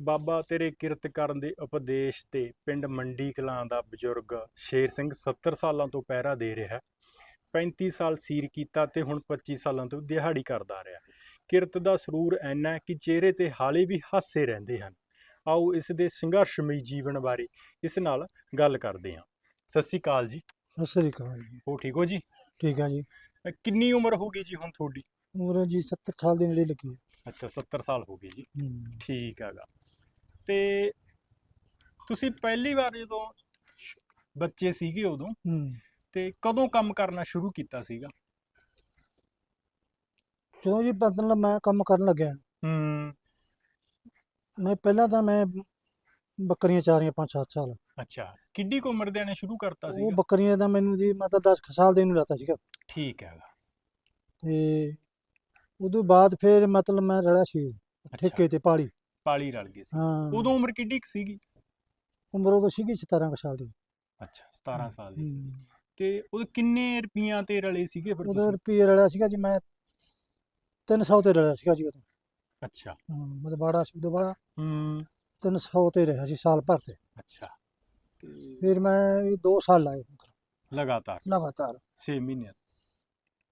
ਬਾਬਾ ਤੇਰੇ ਕਿਰਤ ਕਰਨ ਦੇ ਉਪਦੇਸ਼ ਤੇ ਪਿੰਡ ਮੰਡੀ ਕਲਾਂ ਦਾ ਬਜ਼ੁਰਗ ਸ਼ੇਰ ਸਿੰਘ 70 ਸਾਲਾਂ ਤੋਂ ਪਹਿਰਾ ਦੇ ਰਿਹਾ ਹੈ। 35 ਸਾਲ ਸੀਰ ਕੀਤਾ ਤੇ ਹੁਣ 25 ਸਾਲਾਂ ਤੋਂ ਦਿਹਾੜੀ ਕਰਦਾ ਰਿਹਾ ਕਿਰਤ ਦਾ ਸਰੂਰ ਐਨਾ ਕਿ ਚਿਹਰੇ ਤੇ ਹਾਲੇ ਵੀ ਹਾਸੇ ਰਹਿੰਦੇ ਹਨ। ਆਓ ਇਸ ਦੇ ਸੰਘਰਸ਼ਮਈ ਜੀਵਨ ਬਾਰੇ ਇਸ ਨਾਲ ਗੱਲ ਕਰਦੇ ਹਾਂ। ਸਤਿ ਸ਼੍ਰੀ ਅਕਾਲ ਜੀ। ਸਤਿ ਸ੍ਰੀ ਅਕਾਲ ਜੀ। ਹੋ ਠੀਕ ਹੋ ਜੀ? ਠੀਕ ਆ ਜੀ। ਕਿੰਨੀ ਉਮਰ ਹੋ ਗਈ ਜੀ ਹੁਣ ਤੁਹਾਡੀ? ਉਮਰ ਜੀ 70 ਸਾਲ ਦੇ ਨੇੜੇ ਲੱਗੀ ਹੈ। ਅੱਛਾ 70 ਸਾਲ ਹੋ ਗਈ ਜੀ। ਠੀਕ ਹੈਗਾ। ਤੇ ਤੁਸੀਂ ਪਹਿਲੀ ਵਾਰ ਜਦੋਂ ਬੱਚੇ ਸੀਗੇ ਉਦੋਂ ਹੂੰ। ਤੇ ਕਦੋਂ ਕੰਮ ਕਰਨਾ ਸ਼ੁਰੂ ਕੀਤਾ ਸੀਗਾ? ਜਦੋਂ ਜੀ ਮਤਲਬ ਮੈਂ ਕੰਮ ਕਰਨ ਲੱਗਿਆ। ਹੂੰ। ਮੈਂ ਪਹਿਲਾਂ ਤਾਂ ਮੈਂ ਬੱਕਰੀਆਂ ਚਾਰੀਆਂ 5-7 ਸਾਲ। ਅੱਛਾ ਕਿੱਡੀ ਕੁ ਉਮਰ ਦੇ ਨੇ ਸ਼ੁਰੂ ਕਰਤਾ ਉਹ ਸੀਗਾ? ਬੱਕਰੀਆਂ ਦਾ ਮੈਨੂੰ ਜੀ ਮਤਲਬ 10 ਕੁ ਸਾਲ ਦੇ ਨੂੰ ਲਾਤਾ ਸੀਗਾ। ਠੀਕ ਹੈਗਾ ਤੇ ਉਦੋਂ ਬਾਅਦ ਫਿਰ ਮਤਲਬ ਮੈਂ ਰਲਿਆ ਸੀ ਠੇਕੇ ਤੇ ਪਾਲੀ। ਪਾਲੀ ਰਲ ਗਏ ਸੀ। ਹਾਂ। ਉਦੋਂ ਉਮਰ ਕਿੱਡੀ ਕੁ ਸੀਗੀ? ਉਮਰ ਉਦੋਂ ਸੀਗੀ 17 ਕੁ ਸਾਲ ਦੀ। ਅੱਛਾ 17 ਸਾਲ ਦੀ ਹੂੰ। ਤੇ ਉਹ ਕਿੰਨੇ ਰੁਪਈਆਂ ਤੇ ਰਲੇ ਸੀਗੇ ਫਿਰ ਉਦੋਂ ਤੁਸੀਂ? ਰੁਪਏ ਰਲਿਆ ਸੀਗਾ ਜੀ ਮੈਂ 300 ਤੇ ਰਲਿਆ ਸੀਗਾ ਜੀ ਉਦੋਂ। ਅੱਛਾ। ਹਾਂ, ਮਤਲਬ ਬਾੜਾ ਸੀ ਉਦੋਂ ਬਾੜਾ ਹੂੰ। 300 ਤੇ ਰਿਹਾ ਸੀ ਸਾਲ ਭਰ ਤੇ। ਅੱਛਾ। ਤੇ ਫਿਰ ਮੈਂ 2 ਸਾਲ ਲਾਏ ਮਤਲਬ ਲਗਾਤਾਰ? ਲਗਾਤਾਰ। 6 ਮਹੀਨੇ।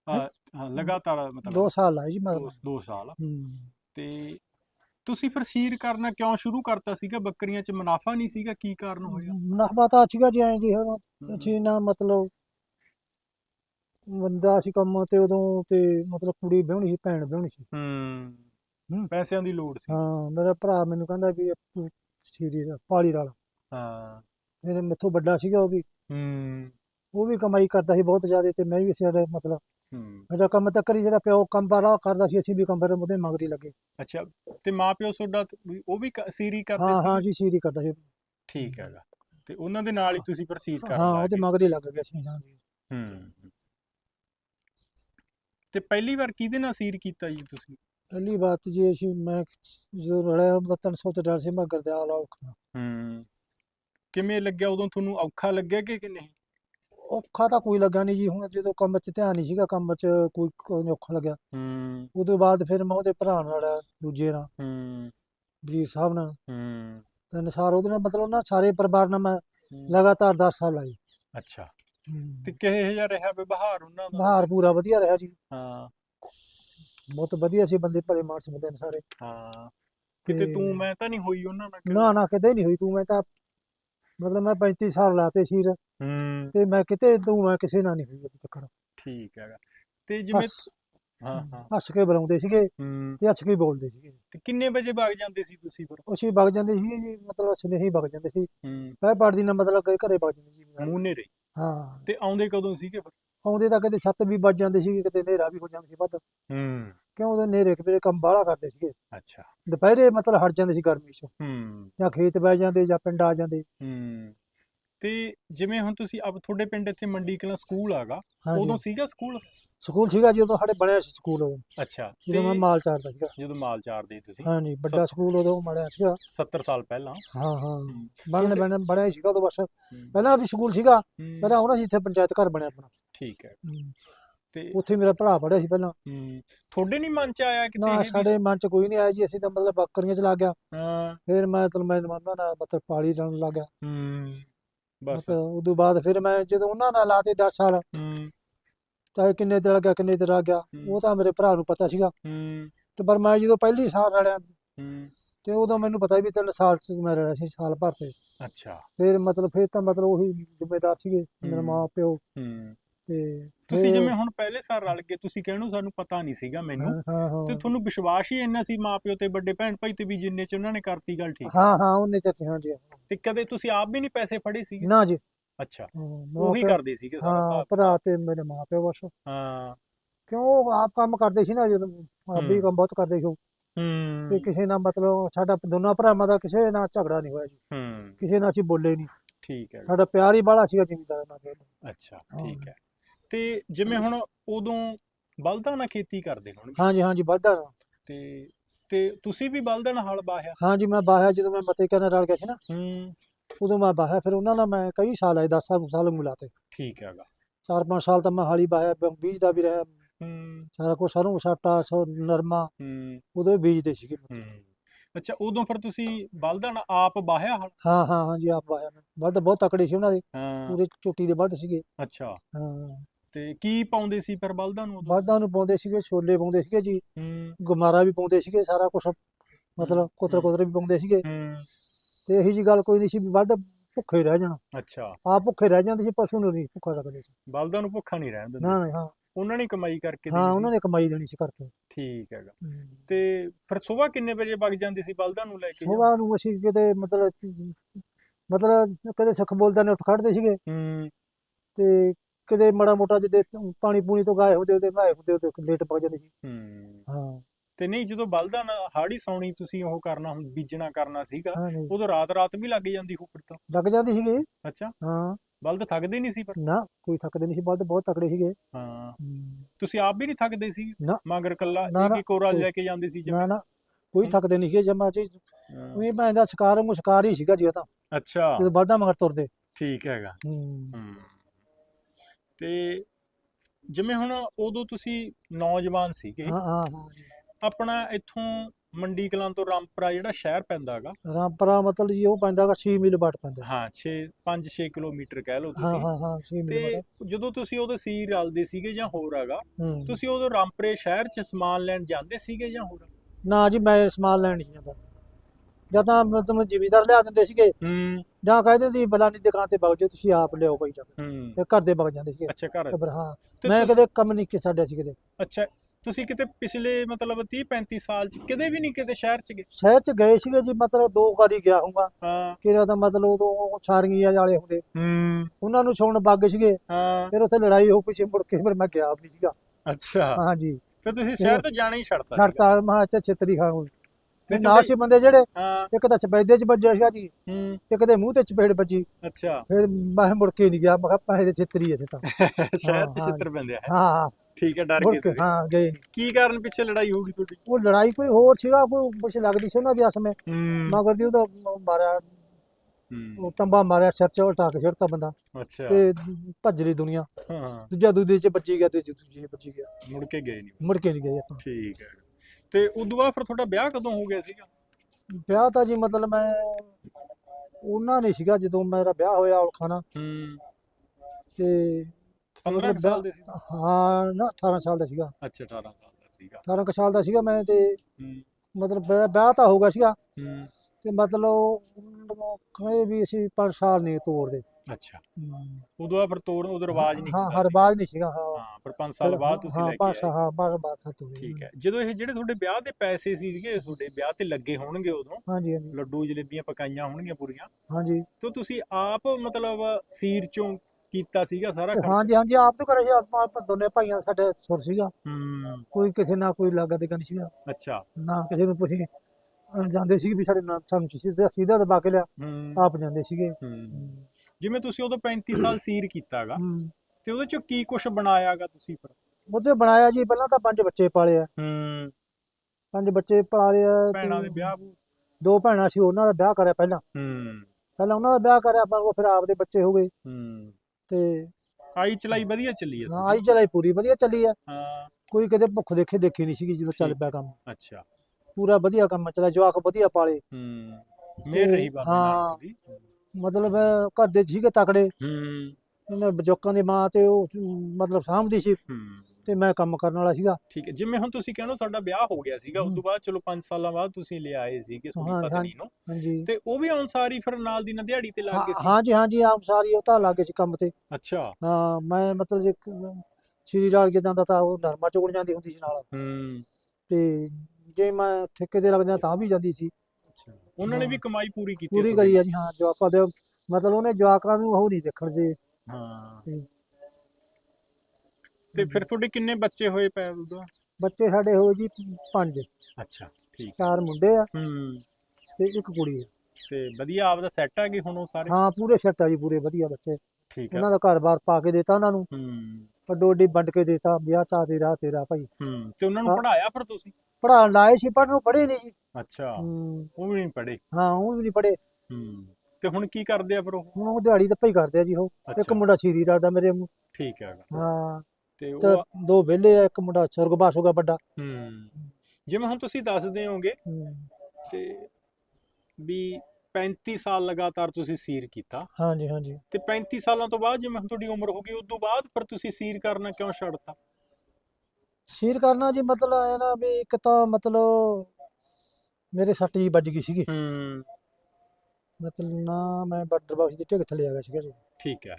ਆ ਹਾਂ ਲਗਾਤਾਰ ਮਤਲਬ 2 ਸਾਲ ਲਾਏ ਜੀ ਦੋ, ਮਤਲਬ ਦੋ ਸਾਲ। ਹੂੰ। ਤੇ ਤੁਸੀਂ ਫਿਰ ਸੀਰ ਕਰਨਾ ਕਿਉਂ ਸ਼ੁਰੂ ਕਰਤਾ ਸੀਗਾ? ਬੱਕਰੀਆਂ 'ਚ ਮੁਨਾਫਾ ਨਹੀਂ ਸੀਗਾ ਕੀ ਕਾਰਨ ਹੋਇਆ? ਮੁਨਾਫਾ ਤਾਂ ਸੀਗਾ ਜੀ ਐਂ ਜੀ ਹੁਣ ਅਸੀਂ ਨਾ ਮਤਲਬ ਬੰਦਾ ਸੀ ਕੰਮ ਤੇ ਉਦੋਂ ਤੇ ਮਤਲਬ ਕੁੜੀ ਵਿਆਹਣੀ ਸੀ ਭੈਣ ਵਿਆਹਣੀ ਸੀ। ਹੂੰ। ਪੈਸਿਆਂ ਦੀ ਲੋੜ ਸੀ। ਹਾਂ ਮੇਰਾ ਭਰਾ ਮੈਨੂੰ ਕਹਿੰਦਾ ਵੀ ਤੂੰ ਸੀਰੀ ਦਾ ਪਾਲੀ ਵਾਲਾ। ਹਾਂ। ਮੇਰੇ ਮੈਥੋਂ ਵੱਡਾ ਸੀਗਾ ਉਹ ਵੀ। ਹੂੰ। ਉਹ ਵੀ ਕਮਾਈ ਕਰਦਾ ਸੀ ਬਹੁਤ ਜ਼ਿਆਦਾ ਤੇ ਮੈਂ ਵੀ ਸਾਡੇ ਮਤਲਬ ਹੂੰ। ਮੇਰਾ ਕੰਮ ਤਾਂ ਕਰੀ ਜਿਹੜਾ ਪਿਓ ਕੰਮ ਬਾਰਾ ਕਰਦਾ ਸੀ ਅਸੀਂ ਵੀ ਕੰਮ ਬਾਰੇ ਉਹਦੇ ਮਗਰੀ ਲੱਗੇ। ਅੱਛਾ ਤੇ ਮਾਪਿਓ ਤੁਹਾਡਾ ਵੀ ਉਹ ਵੀ ਕ- ਸੀਰੀ ਕਰਦੇ ਹਾਂ ਸੀ? ਹਾਂ ਜੀ ਸੀਰੀ ਕਰਦਾ ਸੀ। ਠੀਕ ਹੈਗਾ। ਤੇ ਉਹਨਾਂ ਦੇ ਨਾਲ ਹੀ ਤੁਸੀਂ ਫਿਰ ਸੀਰ ਕਰਨ ਹਾਂ ਲੱਗ ਉਹਦੇ ਗਏ ਮਗਰੀ ਲੱਗ ਗਿਆ ਸੀ ਹਾਂ ਜੀ। ਹੂੰ ਤੇ ਪਹਿਲੀ ਵਾਰ ਕਿਹਦੇ ਨਾਲ ਸੀਰ ਕੀਤਾ ਜੀ ਤੁਸੀਂ? ਪਹਿਲੀ ਬਾਤ ਜੀ ਅਸੀਂ ਮੈਂ ਜਦੋਂ ਰਲਿਆ ਉਹਦਾ 300 ਤੇ ਡਰ ਸੀ ਮੈਂ ਗਰਦਿਆਲ ਔਖਾ। ਹੂੰ। ਕਿਵੇਂ ਲੱਗਿਆ? ਉਦੋਂ ਤੁਹਾਨੂੰ ਔਖਾ ਲੱਗਿਆ ਕਿ ਕਿ ਨਹੀਂ? ਔਖਾ ਤਾਂ ਕੋਈ ਲੱਗਾ ਨਹੀਂ ਜੀ ਹੁਣ ਜਦੋਂ ਕੰਮ 'ਚ ਧਿਆਨ ਨਹੀਂ ਸੀਗਾ ਕੰਮ 'ਚ ਕੋਈ ਕੋਈ ਨੀ ਔਖਾ ਲੱਗਿਆ। ਹੂੰ। ਉਦੋਂ ਬਾਅਦ ਫਿਰ ਮੈਂ ਉਹਦੇ ਭਰਾ ਨਾਲ ਦੂਜੇ ਨਾਲ। ਹੂੰ। ਵਜ਼ੀਰ ਸਾਹਿਬ ਨਾਲ। ਹੂੰ। ਤਿੰਨ ਸਾਲ ਉਹਦੇ ਨਾਲ ਮਤਲਬ ਨਾ ਸਾਰੇ ਪਰਿਵਾਰ ਨਾਲ ਮੈਂ ਹੂੰ। ਲਗਾਤਾਰ 10 ਸਾਲ ਲਾਏ। ਅੱਛਾ। ਤੇ ਕਿਹੋ ਜਿਹਾ ਰਿਹਾ ਵਿਵਹਾਰ ਉਹਨਾਂ ਦਾ? ਬਹਾਰ ਪੂਰਾ ਵਧੀਆ ਰਿਹਾ ਜੀ। ਹਾਂ। ਬਹੁਤ ਵਧੀਆ ਸੀ ਬੰਦੇ ਭਲੇ ਮਾਨਸ ਬੰਦੇ ਨੇ ਸਾਰੇ। ਹਾਂ। ਕਿਤੇ ਤੇ- ਤੂੰ ਮੈਂ ਤਾਂ ਨਹੀਂ ਹੋਈ ਉਹਨਾਂ ਨਾਲ ਕਦੇ? ਨਾ ਨਾ ਕਿਤੇ ਨਹੀਂ ਹੋਈ। ਤੂੰ ਮੈਂ ਤਾਂ ਮਤਲਬ ਮੈਂ 35 ਸਾਲ ਲਾਤੇ ਸੀ ਹੂੰ। ਤੇ ਮੈਂ ਕਿਤੇ ਤੂੰ ਮੈਂ ਕਿਸੇ ਨਾਲ ਨਹੀਂ ਹੋਈ ਅਜੇ ਤੱਕ। ਠੀਕ ਹੈਗਾ। ਤੇ ਜਿਵੇਂ ਹੱਸ। ਹਾਂ ਹਾਂ। ਹੱਸ ਕੇ ਬੁਲਾਉਂਦੇ ਸੀਗੇ ਹੂੰ। ਤੇ ਹੱਸ ਕੇ ਬੋਲਦੇ ਸੀਗੇ। ਤੇ ਕਿੰਨੇ ਵਜੇ ਵਗ ਜਾਂਦੇ ਸੀ ਤੁਸੀਂ ਫਿਰ? ਅਸੀਂ ਵਗ ਜਾਂਦੇ ਸੀ ਜੀ ਮਤਲਬ ਸਨੇਹੀ ਵਗ ਜਾਂਦੇ ਸੀ। ਹੂੰ। ਮੈਂ ਪੜਦੀ ਨਾ ਮਤਲਬ ਘਰੇ- ਘਰੇ ਵਗ ਜਾਂਦੇ ਸੀ। ਮੂੰਹ ਨੇਰੇ ਹਾਂ। ਤੇ ਆਉਂਦੇ ਕਦੋਂ ਸੀਗੇ ਫਿਰ? ਆਉਂਦੇ ਤਾਂ ਕਿਤੇ ਛੱਤ ਵੀ ਵੱਜ ਜਾਂਦੇ ਸੀ ਕਿਤੇ ਹਨੇਰਾ ਵੀ ਹੋ ਜਾਂਦਾ ਸੀ ਵੱਧ। ਹੂੰ। ਕਿਉਂ ਉਹਦੇ ਹਨੇਰੇ ਵੇਲੇ ਕੰਮ ਬਾਹਲਾ ਕਰਦੇ ਸੀਗੇ। ਅੱਛਾ। ਦੁਪਹਿਰੇ ਮਤਲਬ ਹਟ ਜਾਂਦੇ ਸੀ ਗਰਮੀ 'ਚ। ਹੂੰ। ਜਾਂ ਖੇਤ ਬਹਿ ਜਾਂਦੇ ਜਾਂ ਪਿੰਡ ਆ ਜਾਂਦੇ। ਹੂੰ। ਤੇ ਜਿਵੇਂ ਹੁਣ ਤੁਸੀਂ ਅਬ ਤੁਹਾਡੇ ਪਿੰਡ ਇੱਥੇ ਮੰਡੀ ਕਲਾਂ ਸਕੂਲ ਆਗਾ ਹਾਂਜੀ। ਉਦੋਂ ਸੀਗਾ ਸਕੂਲ? ਸਕੂਲ ਸੀਗਾ ਜੀ ਉਦੋਂ ਸਾਡੇ ਬਣਿਆ ਸੀ ਸਕੂਲ ਉਦੋਂ ਅੱਛਾ। ਜਦੋਂ ਮੈਂ ਤੇ ਮਾਲ ਚਾਰਦਾ ਸੀਗਾ। ਜਦੋਂ ਮਾਲ ਚਾਰਦੇ ਤੁਸੀਂ? ਹਾਂਜੀ ਵੱਡਾ ਸਕੂਲ ਉਦੋਂ ਬਣਿਆ ਸੀਗਾ। 70 ਸਾਲ ਪਹਿਲਾਂ। ਹਾਂ ਹਾਂ। ਹੂੰ। ਬਣਨ ਬਣਨ ਬਣਿਆ ਹੀ ਸੀਗਾ ਉਦੋਂ ਬਸ। ਪਹਿਲਾਂ ਵੀ ਸਕੂਲ ਸੀਗਾ। ਹੂੰ, ਪਹਿਲਾਂ ਉਹਨਾਂ ਸੀ ਇੱਥੇ ਪੰਚਾਇਤ ਘਰ ਬਣਿਆ ਆਪਣਾ। ਠੀਕ ਹੈ। ਤੇ ਉੱਥੇ ਮੇਰਾ ਭਰਾ ਪੜਿਆ ਸੀ ਪਹਿਲਾਂ। ਹੂੰ, ਤੁਹਾਡੇ ਨਹੀਂ ਮਨ ਚ ਆਇਆ ਕਿਤੇ ਨਾ ਇਹ ਵੀ- ਸਾਡੇ ਮਨ ਚ ਕੋਈ ਨਹੀਂ ਆਇਆ ਜੀ ਅਸੀਂ ਤਾਂ ਮਤਲਬ ਬੱਕਰੀਆਂ ਚ ਲੱਗ ਗਿਆ। ਹਾਂ। ਫਿਰ ਮੈਂ ਤਲ ਮੈਂ ਮੰਨਦਾ ਨਾ ਮਤਲਬ ਪਾਲੀ ਰਣ ਲੱਗ ਗਿਆ। ਹੂੰ ਬਸ। ਮਤਲਬ ਉਦੋਂ ਬਾਅਦ ਫਿਰ ਮੈਂ ਜਦੋਂ ਉਹਨਾਂ ਨਾਲ ਲਾਤੇ 10 ਸਾਲ ਹੂੰ। ਚਾਹੇ ਕਿੰਨੇ ਦਿਨ ਲੱਗਿਆ ਕਿੰਨੇ ਦਿਨ ਲੱਗ ਗਿਆ ਹੂੰ। ਉਹ ਤਾਂ ਮੇਰੇ ਭਰਾ ਨੂੰ ਪਤਾ ਸੀਗਾ। ਹੂੰ। ਤੇ ਪਰ ਮੈਂ ਜਦੋਂ ਪਹਿਲੀ ਸਾਲ ਰਲਿਆ ਹੂੰ। ਤੇ ਉਦੋਂ ਮੈਨੂੰ ਪਤਾ ਵੀ ਤਿੰਨ ਸਾਲ ਚ ਮੈਂ ਰਲਿਆ ਸੀ ਸਾਲ ਭਰ ਤੇ। ਅੱਛਾ। ਫਿਰ ਮਤਲਬ ਫਿਰ ਤਾਂ ਮਤਲਬ ਉਹੀ ਜ਼ਿੰਮੇਦਾਰ ਸੀਗੇ ਮੇਰੇ ਹੂੰ। ਮਾਂ ਪਿਓ। ਹੂੰ। ਤੇ ਤੁਸੀਂ ਜਿਵੇਂ ਹੁਣ ਪਹਿਲੇ ਸਾਲ ਰਲ ਗਏ ਤੁਸੀਂ ਕਹਿਣੋ ਸਾਨੂੰ ਪਤਾ ਨਹੀਂ ਸੀਗਾ ਮੈਨੂੰ ਹਾਂ ਹਾਂ ਹਾਂ। ਤੇ ਤੁਹਾਨੂੰ ਵਿਸ਼ਵਾਸ ਹੀ ਇੰਨਾ ਸੀ ਮਾਪਿਓ ਤੇ ਵੱਡੇ ਭੈਣ ਭਾਈ ਤੇ ਵੀ ਜਿੰਨੇ ਚ ਉਹਨਾਂ ਨੇ ਕਰਤੀ ਗੱਲ ਠੀਕ? ਹਾਂ ਹਾਂ ਉਹਨੇ ਚਰਚੇ ਹਾਂ। ਜੀ ਤੇ ਕਦੇ ਤੁਸੀਂ ਆਪ ਵੀ ਨਹੀਂ ਪੈਸੇ ਫੜੇ ਸੀਗੇ? ਨਾ ਜੀ। ਅੱਛਾ। ਹਾਂ, ਉਹੀ ਮਾਂ-ਪਿਓ- ਕਰਦੇ ਸੀਗੇ ਸਾਰਾ ਹਾਂ ਹਿਸਾਬ ਭਰਾ ਤੇ ਮੇਰੇ ਮਾਂ ਪਿਓ ਬਸ। ਹਾਂ। ਕਿਉਂ? ਉਹ ਆਪ ਕੰਮ ਕਰਦੇ ਸੀ ਨਾ ਜਦੋਂ। ਆਪ ਵੀ ਹੂੰ। ਕੰਮ ਬਹੁਤ ਕਰਦੇ ਸੀ ਉਹ। ਤੇ ਹੂੰ ਕਿਸੇ ਨਾਲ ਮਤਲਬ ਸਾਡਾ ਦੋਨਾਂ ਭਰਾਵਾਂ ਦਾ ਕਿਸੇ ਨਾਲ ਝਗੜਾ ਨਹੀਂ ਹੋਇਆ ਜੀ। ਹੂੰ। ਕਿਸੇ ਨਾਲ ਅਸੀਂ ਬੋਲੇ ਨਹੀਂ। ਠੀਕ ਹੈ ਸਾਡਾ ਪਿਆਰ ਹੀ ਬਾਹਲਾ ਸੀਗਾ ਜ਼ਿਮੀਂਦਾਰਾਂ ਨਾਲ। ਅੱਛਾ ਹਾਂ। ਠੀਕ ਹੈ। ਤੇ ਜਿਵੇਂ ਹੁਣ ਉਦੋਂ ਬਲਦਾਂ ਨਾਲ ਖੇਤੀ ਕਰਦੇ ਹੋਣਗੇ ਹਾਂਜੀ ਹਾਂਜੀ ਵੱਧਦਾ ਨਾ। ਤੇ ਤੇ ਤੁਸੀਂ ਵੀ ਬਲਦਾਂ ਨਾਲ ਹਲ ਬਾਹਿਆ ਹਾਂਜੀ ਮੈਂ ਬਾਹਿਆ ਜਦੋਂ ਮੈਂ ਮਤੇ ਕਰਨ ਰਲ ਗਿਆ ਸੀ ਨਾ। ਹੂੰ। ਉਦੋਂ ਮੈਂ ਬਾਹਿਆ ਫਿਰ ਉਹਨਾਂ ਨਾਲ ਮੈਂ ਕਈ ਸਾਲ ਆਏ 10 ਸਾਲ ਸਾਲ ਮਿਲਾਤੇ ਠੀਕ ਹੈਗਾ। ਚਾਰ ਪੰਜ ਸਾਲ ਤਾਂ ਮੈਂ ਹਾਲੀ ਬਾਹਿਆ ਬ- ਬੀਜ ਦਾ ਵੀ ਰਿਹਾ ਹੂੰ। ਸਾਰਾ ਕੁਝ ਸਰੋਂ ਸਾਟਾ ਸੋ ਨਰਮਾ ਹੂੰ। ਉਦੋਂ ਵੀ ਬੀਜਦੇ ਸੀਗੇ ਹੂੰ। ਅੱਛਾ ਉਦੋਂ ਫਿਰ ਤੁਸੀਂ ਬਲਦਾਂ ਨਾਲ ਆਪ ਬਾਹਿਆ ਹਲ? ਹਾਂ ਹਾਂ ਹਾਂ ਜੀ ਆਪ ਵਾਇਆ ਮੈਂ। ਬਲਦ ਬਹੁਤ ਤਕੜੇ ਸੀ ਉਹਨਾਂ ਦੇ। ਹਾਂ। ਪੂਰੇ ਚੋਟੀ ਦੇ ਬਲਦ ਸੀਗੇ। ਅੱਛਾ। ਹਾਂ। ਤੇ ਕੀ ਪਾਉਂਦੇ ਸੀ ਫਿਰ ਬਲਦਾਂ ਨੂੰ ਉਦੋਂ? ਬਲਦਾਂ ਨੂੰ ਪਾਉਂਦੇ ਸੀਗੇ ਛੋਲੇ ਪਾਉਂਦੇ ਸੀਗੇ ਜੀ ਹੂੰ। ਗੁਮਾਰਾ ਵੀ ਪਾਉਂਦੇ ਸੀਗੇ ਸਾਰਾ ਕੁਝ ਮਤਲਬ ਕੁਤਰ। ਕੁਤਰ ਵੀ ਪਾਉਂਦੇ ਸੀਗੇ। ਹੂੰ। ਤੇ ਇਹੀ ਜੀ ਗੱਲ ਕੋਈ ਨਹੀਂ ਸੀ ਵੀ ਬਲਦ ਭੁੱਖੇ ਰਹਿ ਜਾਣ। ਅੱਛਾ। ਆਪ ਭੁੱਖੇ ਰਹਿ ਜਾਂਦੇ ਸੀ ਪਸ਼ੂ ਨੂੰ ਨਹੀਂ ਭੁੱਖਾ ਰੱਖਦੇ ਸੀ। ਬਲਦਾਂ ਨੂੰ ਭੁੱਖਾ ਨਹੀਂ ਰਹਿਣ ਦਿੰਦੇ ਨਾ। ਨਾ ਹਾਂ। ਉਹਨਾਂ ਨੇ ਕਮਾਈ ਕਰਕੇ ਹਾਂ ਉਹਨਾਂ। ਨੇ ਕਮਾਈ ਦੇਣੀ ਸੀ ਕਰਕੇ। ਠੀਕ ਹੈਗਾ। ਤੇ ਫਿਰ ਸਵੇਰ ਕਿੰਨੇ ਵਜੇ ਵਗ ਜਾਂਦੇ ਸੀ ਬਲਦਾਂ ਨੂੰ ਲੈ ਕੇ? ਸੁਬਾਹ ਨੂੰ ਅਸੀਂ ਕਿਤੇ ਮਤਲਬ ਮਤਲਬ ਕਦੇ ਸੁੱਖ ਬੋਲਦਾ ਨੇ ਉੱਠ ਖੜਦੇ ਸੀਗੇ। ਹੂੰ। ਤੇ ਕਦੇ ਮਾੜਾ ਮੋਟਾ ਜਿਹਦੇ ਪਾਣੀ ਪੂਣੀ ਤੋਂ ਗਾਏ ਹੁੰਦੇ ਉਹਦੇ ਨਹਾਏ ਹੁੰਦੇ ਉਹਦੇ ਲੇਟ ਪਾ ਜਾਂਦੇ ਸੀ। ਹੂੰ। ਹਾਂ। ਤੇ ਨਹੀਂ ਜਦੋਂ ਬਲਦਾਂ ਨਾਲ ਹਾੜੀ ਸੌਣੀ ਤੁਸੀਂ ਉਹ ਕਰਨਾ ਹੁਣ ਬੀਜਣਾ ਕਰਨਾ ਸੀਗਾ ਹਾਂ ਉਦੋਂ ਰਾਤ ਰਾਤ ਵੀ ਲੱਗ ਜਾਂਦੀ ਹੋ ਫਿਰ ਤਾਂ। ਲੱਗ ਜਾਂਦੀ ਸੀਗੀ। ਅੱਛਾ। ਹਾਂ। ਬਲਦ ਥੱਕਦੇ ਨਹੀਂ ਸੀ ਪਰ? ਨਾ ਕੋਈ ਥੱਕਦੇ ਨਹੀਂ ਸੀ ਬਲਦ ਬਹੁਤ ਤਕੜੇ ਸੀਗੇ। ਹਾਂ। ਤੁਸੀਂ ਆਪ ਵੀ ਨਹੀਂ ਥੱਕਦੇ ਸੀ? ਨਾ। ਮਗਰ ਕੱਲਾ ਨਾ, ਇੱਕ ਨਾ, ਹੀ ਕੋਰਾ ਕੋਈ- ਲੈ ਕੇ ਜਾਂਦੇ ਸੀ ਜਿਵੇਂ ਨਾ ਨਾ। ਕੋਈ। ਥੱਕਦੇ ਨਹੀਂ ਸੀਗੇ ਜਮਾ ਜੀ ਹਾਂ। ਉਹੀ ਮੈਂ ਦਾ ਸ਼ਿਕਾਰ ਸ਼ਿਕਾਰ ਹੀ ਸੀਗਾ ਜੀ ਉਹ ਤਾਂ। ਅੱਛਾ। ਜਦੋਂ ਬਲਦਾਂ ਮਗਰ ਤੁਰਦੇ। ਠੀਕ ਹੈਗਾ। ਹੂੰ। ਹੂੰ। ਤੇ ਜਿਵੇਂ ਹੁਣ ਉਦੋਂ ਤੁਸੀਂ ਨੌਜਵਾਨ ਸੀਗੇ ਹਾਂ ਹਾਂ ਹਾਂ ਜੀ। ਆਪਣਾ ਇੱਥੋਂ ਮੰਡੀ ਕਲਾਂ ਤੋਂ ਰਾਮਪੁਰਾ ਜਿਹੜਾ ਸ਼ਹਿਰ ਪੈਂਦਾ ਹੈਗਾ। ਰਾਮਪੁਰਾ ਮਤਲਬ ਜੀ ਉਹ ਪੈਂਦਾ ਗਾ 6 ਮੀਲ ਬਾਟ ਪੈਂਦਾ। ਹਾਂ 6 5 6 ਕਿਲੋਮੀਟਰ ਕਹਿ ਲਓ ਹਾਂ ਤੁਸੀਂ। ਹਾਂ ਹਾਂ 6 ਮੀਲ ਬਾਟ। ਤੇ ਜਦੋਂ ਤੁਸੀਂ ਉਦੋਂ ਸੀ ਰਲਦੇ ਸੀਗੇ ਜਾਂ ਹੋਰ ਹੈਗਾ ਹੂੰ। ਤੁਸੀਂ ਉਦੋਂ ਰਾਮਪੁਰੇ ਸ਼ਹਿਰ 'ਚ ਸਮਾਨ ਲੈਣ ਜਾਂਦੇ ਸੀਗੇ ਜਾਂ ਹੋਰ? ਨਾ ਜੀ ਮੈਂ ਸਮਾਨ ਲੈਣ ਨਹੀਂ ਜਾਂਦਾ। ਜਾਂ ਤਾਂ ਤੁਹਾਨੂੰ ਜ਼ਿਮੀਦਾਰ ਲਿਆ ਦਿੰਦੇ ਸੀਗੇ। ਹੂੰ। ਜਾਂ ਕਹਿੰਦੇ ਸੀ ਬਲਾਨੀ ਦੁਕਾਨ ਤੇ ਵਗ ਜਾਓ ਤੁਸੀਂ ਆਪ ਲਿਆਓ ਕੋਈ ਜਾ ਕੇ ਹੂੰ ਤੇ ਘਰ ਦੇ ਵਗ ਜਾਂਦੇ ਸੀਗੇ। ਅੱਛਾ ਘਰ। ਪਰ ਹਾਂ ਤੇ ਮੈਂ ਤੁਸੀਂ- ਕਦੇ ਕੰਮ ਨਹੀਂ ਕਿ ਛੱਡਿਆ ਸੀ ਕਿਤੇ ਅੱਛਾ ਤੁਸੀਂ ਕਿਤੇ ਪਿਛਲੇ ਮਤਲਬ 30 35 ਸਾਲ 'ਚ ਕਿਤੇ ਵੀ ਨਹੀਂ ਕਿਤੇ ਸ਼ਹਿਰ 'ਚ ਗਏ? ਸ਼ਹਿਰ ਚ ਗਏ ਸੀਗੇ ਜੀ ਮਤਲਬ ਦੋ ਵਾਰੀ ਗਿਆ ਹੂੰਗਾ ਹਾਂ। ਕਿਹੜਾ ਤਾਂ ਮਤਲਬ ਉਦੋਂ ਛਾਰਗੀਆਂ ਵਾਲੇ ਹੁੰਦੇ। ਹੂੰ। ਉਹਨਾਂ ਨੂੰ ਛੋਣ ਵਗ ਸੀਗੇ। ਹਾਂ। ਫਿਰ ਉੱਥੇ ਲੜਾਈ ਹੋ ਪਿੱਛੇ ਮੁੜ ਕੇ ਫਿਰ ਮੈਂ ਗਿਆ ਵੀ ਸੀਗਾ। ਅੱਛਾ। ਹਾਂ ਜੀ। ਫਿਰ ਤੁਸੀਂ ਸ਼ਹਿਰ ਤੋਂ ਜਾਣਾ ਹੀ ਛੱਡਤਾ ਸੀਗਾ। ਛੜਤਾ ਮਾ ਇੱਥੇ ਛਤਰੀ ਖਾਣ ਨੂੰ ਤੇ ਤੇ ਨਾਲ ਚ ਬੰਦੇ ਜਿਹੜੇ ਹਾਂ। ਇੱਕ ਤਾਂ ਸਪੈਦੇ ਚ ਵੱਜਿਆ ਸੀਗਾ ਜੀ ਹੂੰ। ਇੱਕ ਦੇ ਮੂੰਹ ਤੇ ਚਪੇੜ ਵੱਜੀ। ਅੱਛਾ। ਫਿਰ ਮੈਂ ਮੁੜ ਕੇ ਨਹੀਂ ਗਿਆ ਮੈਂ ਕਿਹਾ ਪੈਸੇ ਦੇ ਛਤਰੀ ਇੱਥੇ ਤਾਂ। 'ਚ ਹਾਂ, ਛਿੱਤਰ ਪੈਂਦੇ ਆ। ਹਾਂ ਠੀਕ ਹੈ ਡਰ ਗਏ ਤੁਸੀਂ। ਹਾਂ ਗਏ। ਕੀ ਕਾਰਨ ਪਿੱਛੇ ਲੜਾਈ ਹੋ ਗਈ ਤੁਹਾਡੀ? ਉਹ ਲੜਾਈ ਕੋਈ ਹੋਰ ਸੀਗਾ ਕੋਈ ਕੁਛ ਲੱਗਦੀ ਸੀ ਉਹਨਾਂ ਦੀ ਅਸਮੇ ਮਗਰ ਦੀ ਉਹਦਾ ਮਾਰਿਆ ਉਹ ਟੰਬਾ ਮਾਰਿਆ ਸਿਰ ਚ ਉਲਟਾ ਕੇ ਛੱਡਤਾ ਬੰਦਾ। ਅੱਛਾ। ਤੇ ਭੱਜ ਲਈ ਦੁਨੀਆ। ਹਾਂ। ਦੂਜਾ ਦੂਜੇ ਚ ਵੱਜੀ ਗਿਆ ਤੇ ਦੂਜੇ ਚ ਵੱਜੀ ਗਿਆ। ਮੁੜ ਕੇ ਗਏ ਨਹੀਂ ਮੁੜ ਕੇ ਨਹੀਂ ਗਏ ਆਪਾਂ। ਠੀਕ ਹੈ। ਤੇ ਉਦੋਂ ਬਾਅਦ ਫਿਰ ਤੁਹਾਡਾ ਵਿਆਹ ਕਦੋਂ ਹੋ ਗਿਆ ਸੀਗਾ ਵਿਆਹ ਤਾਂ ਜੀ ਮਤਲਬ ਮੈਂ ਉਹਨਾਂ ਨੇ ਸੀਗਾ ਜਦੋਂ ਮੇਰਾ ਵਿਆਹ ਹੋਇਆ ਔਲਖਾਨਾ ਹੂੰ ਤੇ 15 ਮਤਲਬ ਸਾਲ ਦੇ ਸੀ ਹਾਂ ਨਾ 18 ਸਾਲ ਦਾ ਸੀਗਾ ਅੱਛਾ 18 ਸਾਲ ਦਾ ਸੀਗਾ 18 ਕੁ ਸਾਲ ਦਾ ਸੀਗਾ ਮੈਂ ਤੇ ਮਤਲਬ ਵਿਆਹ ਵਿਆਹ ਤਾਂ ਹੋ ਗਿਆ ਸੀਗਾ ਹੂੰ ਤੇ ਮਤਲਬ ਕਹੇ ਵੀ ਅਸੀਂ 5 ਸਾਲ ਨਹੀਂ ਤੋਰਦੇ ਅੱਛਾ। ਉਦੋਂ ਬਾਅਦ ਫਿਰ ਤੋੜਨ ਉਦੋਂ ਰਿਵਾਜ ਨਹੀਂ ਹਾਂ ਹਰ। ਬਾਜ ਨਹੀਂ ਸੀਗਾ ਹਾਂ। ਹਾਂ ਫਿਰ 5 ਸਾਲ ਬਾਅਦ ਤੁਸੀਂ ਹਾਂ ਲੈ ਕੇ ਆਏ। ਸਾਲ ਹਾਂ ਸਾਲ ਹੋ ਗਏ ਠੀਕ ਹੈ। ਜਦੋਂ ਇਹ ਜਿਹੜੇ ਤੁਹਾਡੇ ਵਿਆਹ ਦੇ ਪੈਸੇ ਸੀਗੇ ਤੁਹਾਡੇ ਵਿਆਹ ਤੇ ਲੱਗੇ ਹੋਣਗੇ ਉਦੋਂ ਹਾਂਜੀ ਹਾਂਜੀ। ਲੱਡੂ ਜਲੇਬੀਆਂ ਪਕਾਈਆਂ ਹੋਣਗੀਆਂ ਪੂਰੀਆਂ ਹਾਂਜੀ। ਤਾਂ ਤੁਸੀਂ ਆਪ ਮਤਲਬ ਸੀਰ ਚੋਂ ਕੀਤਾ ਸੀਗਾ ਸਾਰਾ ਖਰਚਾ? ਹਾਂਜੀ ਹਾਂਜੀ ਆਪ ਤੋਂ ਕਰੇ ਸੀ ਆਪਾਂ ਆਪਾਂ ਦੋਨੇ ਭਾਈਆਂ ਦਾ ਸਾਡੇ ਸੁਰ ਸੀਗਾ। ਹੂੰ। ਕੋਈ ਕਿਸੇ ਨਾਲ ਕੋਈ ਲਾਗਾ ਦੇ ਨਹੀਂ ਸੀਗਾ। ਅੱਛਾ। ਨਾ ਕਿਸੇ ਨੂੰ ਪੁੱਛੀ ਅਹ ਜਾਂਦੇ ਸੀ ਵੀ ਸਾਡੇ ਨਾਲ ਸਾਨੂੰ ਸਿੱਧਾ ਸਿੱਧਾ ਦਬਾ ਕੇ ਲਿਆ। ਹੂੰ। ਆਪ ਜਾਂਦੇ ਸੀਗੇ। ਹੂੰ। ਜਿਵੇਂ ਤੁਸੀਂ ਉਦੋਂ 35 ਸਾਲ ਸੀਰ ਕੀਤਾਗਾ ਹੂੰ। ਤੇ ਉਹਦੇ ਚੋਂ ਕੀ ਕੁਝ ਬਣਾਇਆਗਾ ਤੁਸੀਂ ਫਿਰ? ਉਹਦੇ ਬਣਾਇਆ ਜੀ ਪਹਿਲਾਂ ਤਾਂ ਪੰਜ ਬੱਚੇ ਪਾਲੇ ਆ। ਹੂੰ। ਪੰਜ ਬੱਚੇ ਪਾਲੇ ਆ ਤੇ ਭੈਣਾਂ ਦੇ ਵਿਆਹ ਵੂ- ਦੋ ਭੈਣਾਂ ਸੀ ਉਹਨਾਂ ਦਾ ਵਿਆਹ ਕਰਿਆ ਪਹਿਲਾਂ। ਹੂੰ। ਪਹਿਲਾਂ ਉਹਨਾਂ ਦਾ ਵਿਆਹ ਕਰਿਆ ਪਰ ਉਹ ਫਿਰ ਆਪਦੇ ਬੱਚੇ ਹੋ ਗਏ। ਹੂੰ। ਤੇ ਆਈ ਚਲਾਈ ਵਧੀਆ ਚੱਲੀ ਹਾਂ ਆਈ ਚਲਾਈ ਪੂਰੀ ਵਧੀਆ ਚੱਲੀ ਆ। ਹਾਂ। ਕੋਈ ਕਿਤੇ ਭੁੱਖ ਦੇਖੇ ਦੇਖੀ ਨਹੀਂ ਸੀਗੀ ਜਦੋਂ ਚੱਲ। ਪਿਆ ਕੰਮ। ਅੱਛਾ। ਪੂਰਾ ਵਧੀਆ ਕੰਮ ਚੱਲਿਆ ਜਵਾਕ ਵਧੀਆ ਪਾਲੇ। ਹੂੰ। ਮੇਰ ਤੇ ਰਹੀ ਬਾਬੇ ਨਾਲ ਹਾਂ। ਮਤਲਬ ਘਰ ਦੇ ਸੀਗੇ ਤਕੜੇ। ਹੂੰ। ਇਹਨੇ ਬਜ਼ੁਰਗਾਂ ਦੀ ਮਾਂ ਤੇ ਉਹ ਮਤਲਬ ਸਾਂਭਦੀ ਸੀ। ਹੂੰ। ਤੇ ਮੈਂ ਕੰਮ ਕਰਨ ਵਾਲਾ ਸੀਗਾ। ਠੀਕ ਹੈ ਜਿਵੇਂ ਹੁਣ ਤੁਸੀਂ ਕਹਿੰਦੇ ਹੋ ਤੁਹਾਡਾ ਵਿਆਹ ਹੋ ਗਿਆ ਸੀਗਾ ਉਸ। ਤੋਂ ਬਾਅਦ ਚਲੋ 5 ਸਾਲਾਂ ਬਾਅਦ ਤੁਸੀਂ ਲਿਆਏ ਸੀਗੇ ਹਾਂ, ਤੁਹਾਡੀ ਪਤਨੀ ਨੂੰ। ਹਾਂਜੀ। ਤੇ ਉਹ ਵੀ ਅਨਸਾਰੀ ਫਿਰ ਨਾਲ ਦੀ ਨਾਲ ਦਿਹਾੜੀ ਤੇ ਲੱਗ ਗਏ ਸੀ। ਹਾਂਜੀ ਹਾਂਜੀ ਆਪ ਸਾਰੀ ਉਹ ਤਾਂ ਲੱਗੇ ਸੀ ਕੰਮ ਤੇ। ਅੱਛਾ। ਹਾਂ ਮੈਂ ਮਤਲਬ ਜੇ ਕ- ਸ਼੍ਰੀ ਰਾਲ ਕੇ ਜਾਂਦਾ ਤਾਂ ਉਹ ਨਰਮਾ ਚੁਗਣ ਜਾਂਦੀ ਹੁੰਦੀ ਸੀ ਨਾਲ। ਹੂੰ। ਤੇ ਜੇ ਮੈਂ ਠੇਕੇ ਤੇ ਲੱਗ ਜਾਂਦਾ ਤਾਂ ਵੀ ਜਾਂਦੀ ਸੀ। ਉਹਨਾਂ ਨੇ ਹਾਂ। ਵੀ ਕਮਾਈ ਪੂਰੀ ਕੀਤੀ ਪੂਰੀ ਕਰੀ ਆ ਜੀ ਹਾਂ ਜਵਾਕਾਂ ਦੇ ਮਤਲਬ ਉਹਨੇ ਜਵਾਕਾਂ ਨੂੰ ਉਹ ਨਹੀਂ ਦੇਖਣ ਦੇ। ਹਾਂ। ਹੂੰ। ਤੇ ਫਿਰ ਤੁਹਾਡੇ ਕਿੰਨੇ ਬੱਚੇ ਹੋਏ ਪੈ ਉਦੋਂ ਬੱਚੇ ਸਾਡੇ ਹੋਏ ਜੀ ਪੰਜ। ਅੱਛਾ ਠੀਕ। ਚਾਰ ਮੁੰਡੇ ਆ ਹੂੰ। ਤੇ ਇੱਕ ਕੁੜੀ ਆ। ਤੇ ਵਧੀਆ ਆਪਦਾ ਸੈੱਟ ਆ ਗਏ ਹੁਣ ਉਹ ਸਾਰੇ? ਹਾਂ ਪੂਰੇ ਸੈੱਟ ਆ ਜੀ ਪੂਰੇ ਵਧੀਆ ਬੱਚੇ। ਠੀਕ ਹੈ ਉਹਨਾਂ ਦਾ ਘਰ-ਬਾਰ ਪਾ ਕੇ ਦਿੱਤਾ ਉਹਨਾਂ ਨੂੰ। ਹੂੰ। ਅੱਡੋ ਅੱਡੀ ਵੰਡ ਕੇ ਦਿੱਤਾ ਵਿਆਹ ਚਾਹ ਤੇ ਰਾਹ ਤੇਰਾ ਭਾਈ। ਹੂੰ ਤੇ ਉਹਨਾਂ ਨੂੰ ਹਾਂ। ਪੜਾਇਆ ਫਿਰ ਤੁਸੀਂ? ਪੜਾਉਣ ਲਾਏ ਸੀ ਪੜ੍ਹਨ ਨੂੰ ਪੜ੍ਹੇ ਨਹੀਂ ਜੀ। ਅੱਛਾ ਹੂੰ, ਉਹ ਵੀ ਨਹੀਂ ਪੜੇ ਹਾਂ ਉਹ ਵੀ ਨਹੀਂ ਪੜ੍ਹੇ। ਹੂੰ ਤੇ ਹੁਣ ਕੀ ਕਰਦੇ ਆ ਫਿਰ ਉਹ? ਹੁਣ ਉਹ ਦਿਹਾੜੀ ਤਾਂ ਭਈ ਕਰਦੇ ਆ ਜੀ ਉਹ। ਇੱਕ ਅੱਛਾ, ਮੁੰਡਾ ਸ਼ੀਰੀ ਦਾ ਮੇਰੇ ਵਾਂਗੂ। ਠੀਕ ਹੈਗਾ ਹਾਂ। ਤੇ ਤੇ ਉਹ ਦੋ ਵਿਹਲੇ ਆ ਇੱਕ ਮੁੰਡਾ ਸੁਰਗਵਾਸ ਹੋ ਗਿਆ ਵੱਡਾ। ਹੂੰ। ਜਿਵੇਂ ਹੁਣ ਤੁਸੀਂ ਦੱਸਦੇ ਹੋਗੇ ਹੂੰ, ਤੇ ਵੀ 35 ਸਾਲ ਲਗਾਤਾਰ ਤੁਸੀਂ ਸੀਰ ਕੀਤਾ। ਹਾਂਜੀ ਹਾਂਜੀ। ਤੇ 35 ਸਾਲਾਂ ਤੋਂ ਬਾਅਦ ਜਿਵੇਂ ਹੁਣ ਤੁਹਾਡੀ ਉਮਰ ਹੋ ਗਈ ਉਸ ਤੋਂ ਬਾਅਦ ਫਿਰ ਤੁਸੀਂ ਸੀਰ ਕਰਨਾ ਕਿਉਂ ਛੱਡਤਾ? ਸ਼ੀਰ ਕਰਨਾ ਜੀ ਮਤਲਬ ਆਇਆ ਨਾ ਵੀ ਇੱਕ ਤਾਂ ਮਤਲਬ ਮੇਰੇ ਸੱਟ ਜੀ ਵੱਜ ਗਈ ਸੀਗੀ। ਹੂੰ। ਮਤਲਬ ਨਾ ਮੈਂ ਬਾਰਡਰ ਬਾਕਸ ਦੀ ਢਿੱਗ ਥੱਲੇ ਆ ਗਿਆ ਸੀਗਾ ਜੀ। ਠੀਕ ਹੈ।